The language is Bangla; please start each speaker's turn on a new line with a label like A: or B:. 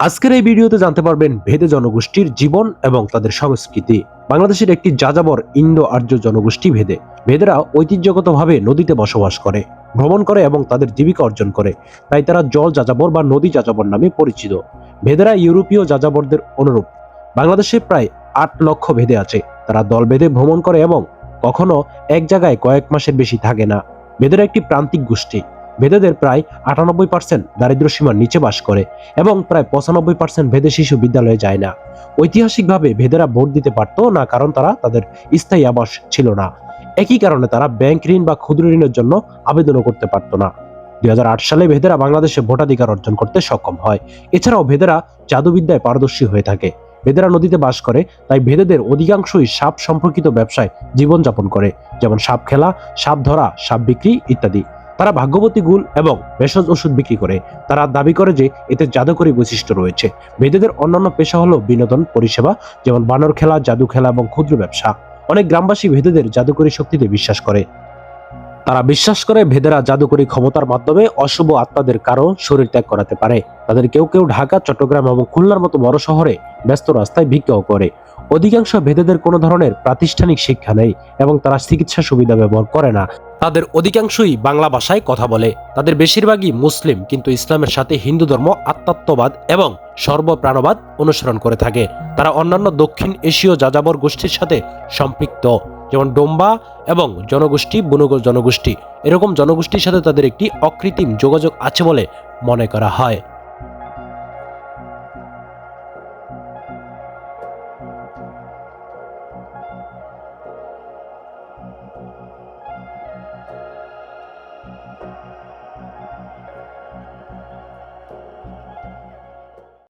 A: আজকের এই ভিডিওতে জানতে পারবেন ভেদে জনগোষ্ঠীর জীবন এবং তাদের সংস্কৃতি। বাংলাদেশের একটি যাযাবর ইন্দো আর্য জনগোষ্ঠী ভেদে। ভেদেরা ঐতিহ্যগতভাবে নদীতে বসবাস করে, ভ্রমণ করে এবং তাদের জীবিকা অর্জন করে। তাই তারা জল যাযাবর বা নদী যাযাবর নামে পরিচিত। ভেদেরা ইউরোপীয় যাযাবরদের অনুরূপ। বাংলাদেশে প্রায় আট লক্ষ ভেদে আছে। তারা দল বেঁধে ভ্রমণ করে এবং কখনো এক জায়গায় কয়েক মাসের বেশি থাকে না। ভেদেরা একটি প্রান্তিক গোষ্ঠী। ভেদেদের প্রায় আটানব্বই পার্সেন্ট দারিদ্র সীমার নিচে বাস করে এবং প্রায় পঁচানব্বই পার্সেন্ট ভেদে শিশু বিদ্যালয়ে যায় না। ঐতিহাসিকভাবে ভেদেরা ভোট দিতে পারতো না কারণ তারা তাদের স্থায়ী আবাস ছিল না। একই কারণে তারা ব্যাংক ঋণ বা ক্ষুদ্র ঋণের জন্য আবেদনও করতে পারতো না। দুই হাজার আট সালে ভেদেরা বাংলাদেশে ভোটাধিকার অর্জন করতে সক্ষম হয়। এছাড়াও ভেদেরা জাদুবিদ্যায় পারদর্শী হয়ে থাকে। ভেদেরা নদীতে বাস করে, তাই ভেদেদের অধিকাংশই সাপ সম্পর্কিত ব্যবসায় জীবনযাপন করে, যেমন সাপ খেলা, সাপ ধরা, সাপ বিক্রি ইত্যাদি। তারা ভাগ্যবতী গুল এবং ভেষজ ওষুধ বিক্রি করে। তারা দাবি করে যে এতে জাদুকরী বৈশিষ্ট্য রয়েছে। মেয়েদের অন্যান্য পেশা হলো বিনোদন, পরিষেবা, যেমন বানর খেলা, জাদু খেলা এবং ক্ষুদ্র ব্যবসা। অনেক গ্রামবাসী ভেদেদের জাদুকরী শক্তিতে বিশ্বাস করে। তারা বিশ্বাস করে ভেদেরা জাদুকরী ক্ষমতার মাধ্যমে অশুভ আত্মাদের কারও শরীর ত্যাগ করাতে পারে। তাদের কেউ কেউ ঢাকা, চট্টগ্রাম এবং খুলনার মতো বড় শহরে ব্যস্ত রাস্তায় ভিক্ষাও করে। অধিকাংশ ভেদেদের কোনো ধরনের প্রাতিষ্ঠানিক শিক্ষা নেই এবং তারা চিকিৎসা সুবিধা ব্যবহার করে না। তাদের অধিকাংশই বাংলা ভাষায় কথা বলে। তাদের বেশিরভাগই মুসলিম, কিন্তু ইসলামের সাথে হিন্দু ধর্ম আত্মাত্মবাদ এবং সর্বপ্রাণবাদ অনুসরণ করে থাকে। তারা অন্যান্য দক্ষিণ এশীয় যাযাবর গোষ্ঠীর সাথে সম্পৃক্ত। যেমন ডোম্বা এবং জনগোষ্ঠী বুনো জনগোষ্ঠী। এরকম জনগোষ্ঠীর সাথে তাদের একটি অকৃত্রিম যোগাযোগ আছে বলে মনে করা হয়।